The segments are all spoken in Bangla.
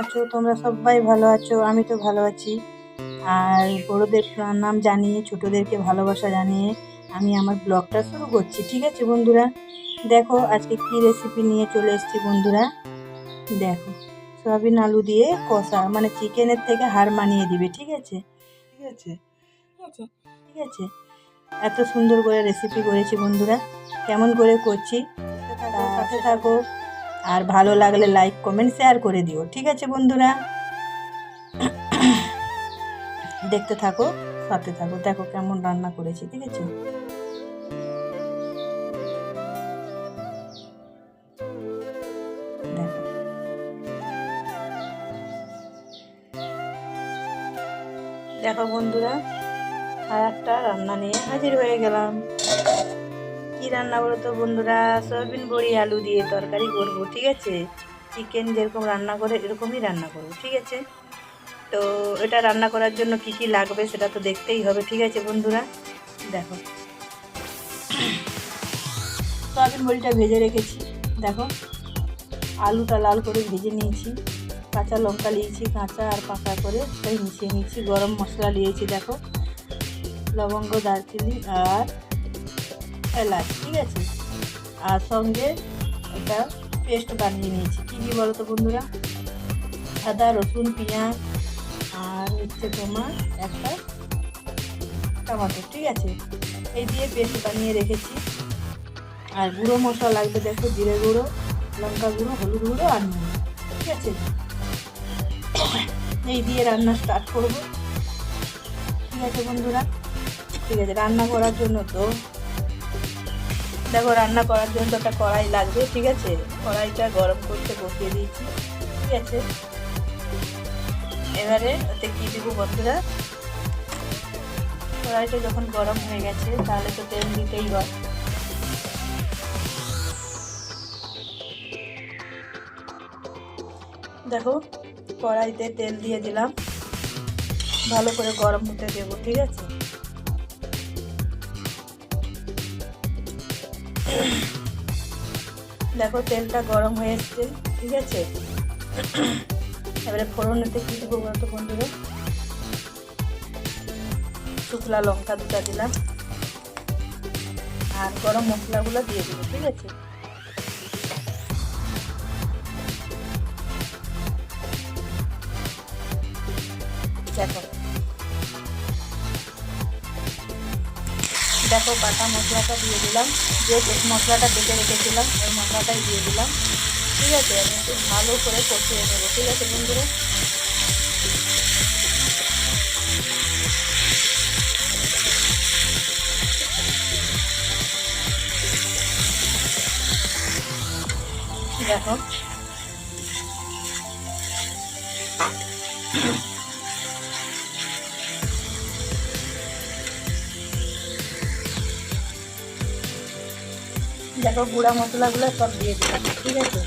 আছো, তোমরা সবাই ভালো আছো, আমি তো ভালো আছি। আর বড়োদের নাম জানিয়ে, ছোটোদেরকে ভালোবাসা জানিয়ে আমি আমার ব্লগটা শুরু করছি, ঠিক আছে বন্ধুরা? দেখো আজকে কি রেসিপি নিয়ে চলে এসেছি বন্ধুরা। দেখো, সয়াবিন আলু দিয়ে কষা মানে চিকেনের থেকে হার মানিয়ে দিবে, ঠিক আছে? ঠিক আছে? ঠিক আছে ঠিক আছে। এত সুন্দর করে রেসিপি করেছি বন্ধুরা। কেমন করে করছি? থাকো। আর ভালো লাগলে লাইক কমেন্ট শেয়ার করে দিও। ঠিক আছে বন্ধুরা? দেখতে থাকো, সাথে থাকো। দেখো কেমন রান্না করেছি, ঠিক আছে? দেখো বন্ধুরা, আর একটা রান্না নিয়ে হাজির হয়ে গেলাম। কি রান্না বলো তো বন্ধুরা, সয়াবিন, বড়ি, আলু দিয়ে তরকারি করব, ঠিক আছে? চিকেন যেরকম রান্না করে, এরকমই রান্না করব, ঠিক আছে? তো এটা রান্না করার জন্য কি কি লাগবে সেটা তো দেখতেই হবে, ঠিক আছে বন্ধুরা? দেখো। সয়াবিন, বড়িটা ভেজে রেখেছি, দেখো। আলুটা লাল করে ভেজে নিয়েছি। কাঁচা লঙ্কা নিয়েছি, কাঁচা আর পাকা করে তাই মিশিয়ে নিয়েছি। গরম মশলা নিয়েছি দেখো। লবঙ্গ, দারচিনি আর এলাচ, ঠিক আছে? আর সঙ্গে একটা পেস্ট বানিয়ে নিয়েছি। কী কী বলো তো বন্ধুরা? আদা, রসুন, পেঁয়াজ আর হচ্ছে তোমার একটা টমাটো, ঠিক আছে? এই দিয়ে পেস্ট বানিয়ে রেখেছি। আর গুঁড়ো মশলা লাগবে, দেখো, জিরে গুঁড়ো, লঙ্কা গুঁড়ো, হলুদ গুঁড়ো আর নুন, ঠিক আছে? এই দিয়ে রান্না স্টার্ট করব। ঠিক আছে বন্ধুরা? ঠিক আছে, রান্না করার জন্য তো দেখো, রান্না করার জন্য তো একটা কড়াই লাগবে, ঠিক আছে? কড়াইটা গরম করতে বসিয়ে দিয়েছি, ঠিক আছে? এবারে ওতে কী দেবো বন্ধুরা? কড়াইটা যখন গরম হয়ে গেছে, তাহলে তো তেল দিতেই হয়। দেখো, কড়াইতে তেল দিয়ে দিলাম। ভালো করে গরম হতে দেবো, ঠিক আছে? দেখো, তেলটা গরম হয়ে এসছে, ঠিক আছে? এবারে ফোড়নেতে কী দেবো বলতো বন্ধুরা? শুকলা লঙ্কা দুটা দিলাম। আর গরম মশলাগুলো দিয়ে দেবো, ঠিক আছে? দেখো দেখো বাটা মশলাটা দিয়ে দিলাম, যে মশলাটা বেটে রেখেছিলাম, ওই মশলাটাই দিয়ে দিলাম। ঠিক আছে, আমি একটু ভালো করে কষিয়ে নেব, ঠিক আছে বন্ধুরা? দেখো দেখো গুঁড়া মশলাগুলো সব দিয়ে দিলাম, ঠিক আছে?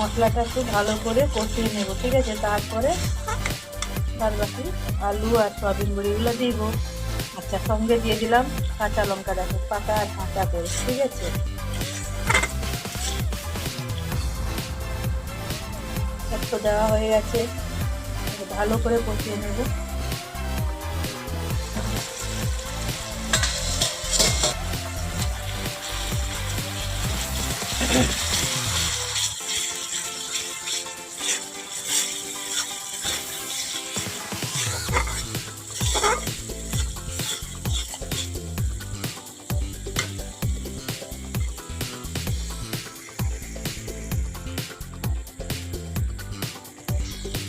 মশলাটা একটু ভালো করে কষিয়ে নেব, ঠিক আছে? তারপরে বাদ বাকি আলু আর সয়াবিন বড়িগুলো দিব। আচ্ছা সঙ্গে দিয়ে দিলাম কাঁচা লঙ্কা, দেখো পাতা আর কাঁচা করে, ঠিক আছে? দেওয়া হয়ে গেছে, ভালো করে কষিয়ে নেব।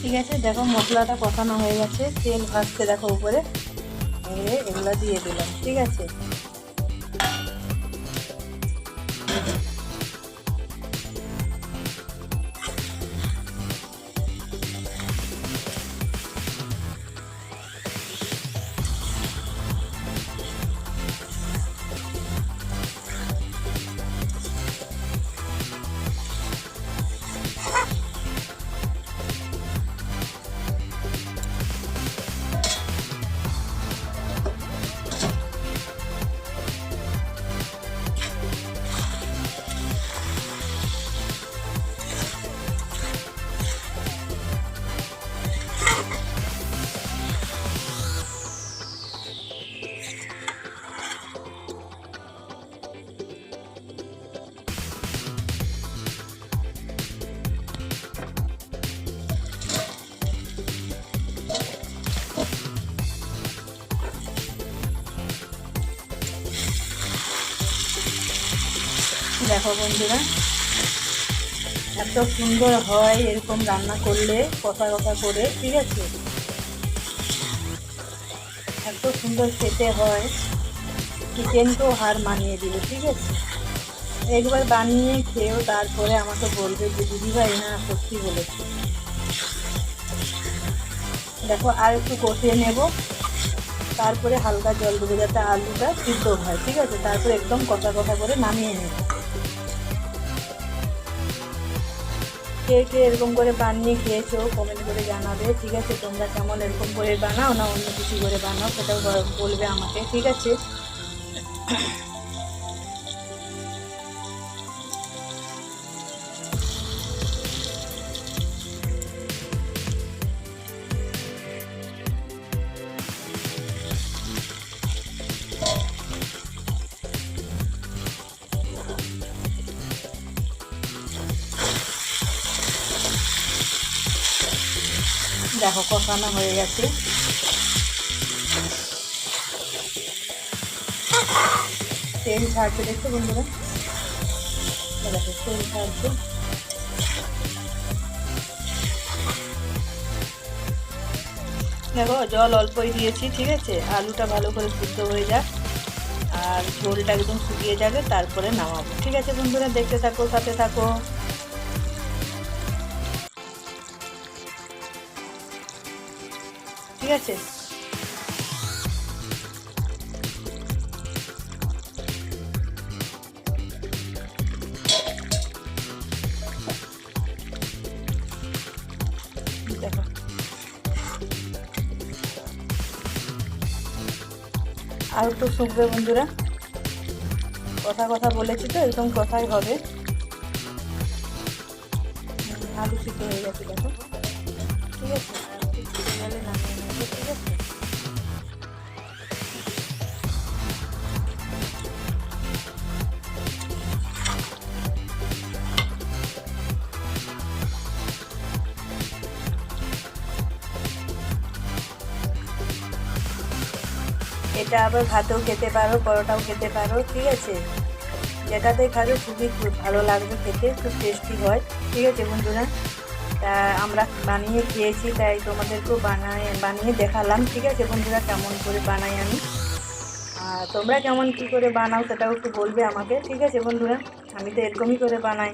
ঠিক আছে, দেখো মশলাটা কষানো হয়ে গেছে, তেল ভাজছে দেখো উপরে। এগুলো দিয়ে দিলাম, ঠিক আছে? দেখো বন্ধুরা, এত সুন্দর হয় এরকম রান্না করলে, কথা কথা করে, ঠিক আছে? এত সুন্দর খেতে হয়, চিকেনকেও হার মানিয়ে দিবে ঠিক আছে? একবার বানিয়ে খেয়েও তারপরে আমাকে বলবে যে, দিদিভাই হ্যাঁ সত্যি বলেছে। দেখো, আর একটু কষিয়ে নেব। তারপরে হালকা জল দেবো, যাতে আলুটা সিদ্ধ হয়, ঠিক আছে? তারপরে একদম কষা কষা করে নামিয়ে নেব। কে কে এরকম করে বানিয়ে খেয়েছো কমেন্ট করে জানাবে, ঠিক আছে? তোমরা কেমন এরকম করে বানাও না অন্য কিছু করে বানাও, সেটাও বলবে আমাকে, ঠিক আছে? দেখো কষানো হয়ে গেছে। তেল ছাড়ছে দেখছ বন্ধুরা? দেখো, তেল ছাড়ছে। দেখো, জল অল্পই দিয়েছি, ঠিক আছে? আলুটা ভালো করে সিদ্ধ হয়ে যাক। আর ঝোলটা একদম শুকিয়ে যাবে, তারপরে নামাবো। ঠিক আছে বন্ধুরা, দেখতে থাকো, সাথে থাকো। ঠিক আছে। আর একটু শুকবে বন্ধুরা। কথা কথা বলেছি তো, এরকম কথাই হবে। আলু সিদ্ধ হয়ে গেছে, দেখো। ঠিক আছে? এটা আবার ভাতেও খেতে পারো, পরোটাও খেতে পারো, ঠিক আছে? যেটাতে খাবে খুবই খুব ভালো লাগবে খেতে, খুব টেস্টি হয়, ঠিক আছে বন্ধুরা? তা আমরা বানিয়ে খেয়েছি, তাই তোমাদেরকেও বানায়, বানিয়ে দেখালাম, ঠিক আছে বন্ধুরা? কেমন করে বানাই আমি? আর তোমরা কেমন কী করে বানাও সেটাও একটু বলবে আমাকে, ঠিক আছে বন্ধুরা? আমি তো এরকমই করে বানাই।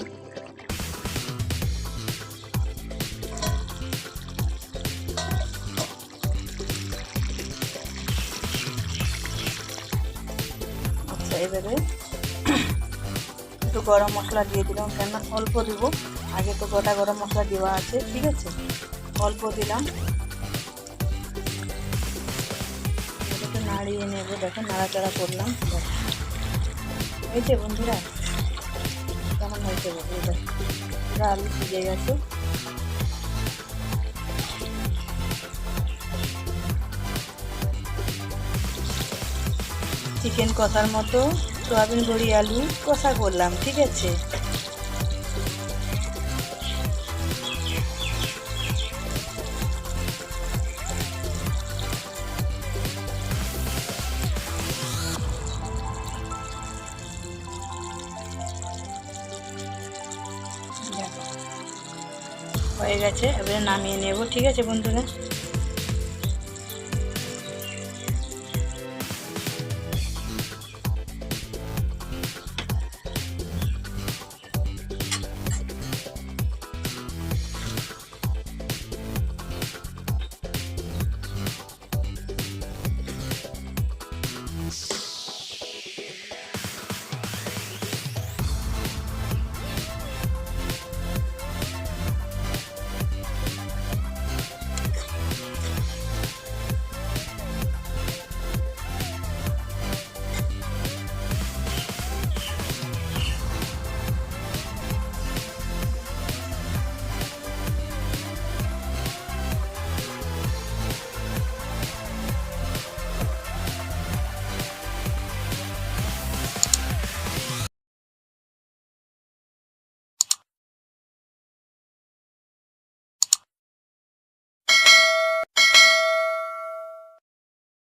এবারে একটু গরম মশলা দিয়ে দিলাম কেন অল্প দেবো। আগে তো গোটা গরম মশলা দেওয়া আছে, ঠিক আছে? অল্প দিলাম। একটু নাড়িয়ে নেব, দেখো, নাড়াচাড়া করলাম। হয়েছে বন্ধুরা, কেমন হয়েছে পুরো আলু সিজে গেছে। চিকেন কষার মতো সোয়াবিন বড়ি, আলু কষা করলাম, ঠিক আছে? হয়ে গেছে, এবারে নামিয়ে নেব, ঠিক আছে বন্ধুরা?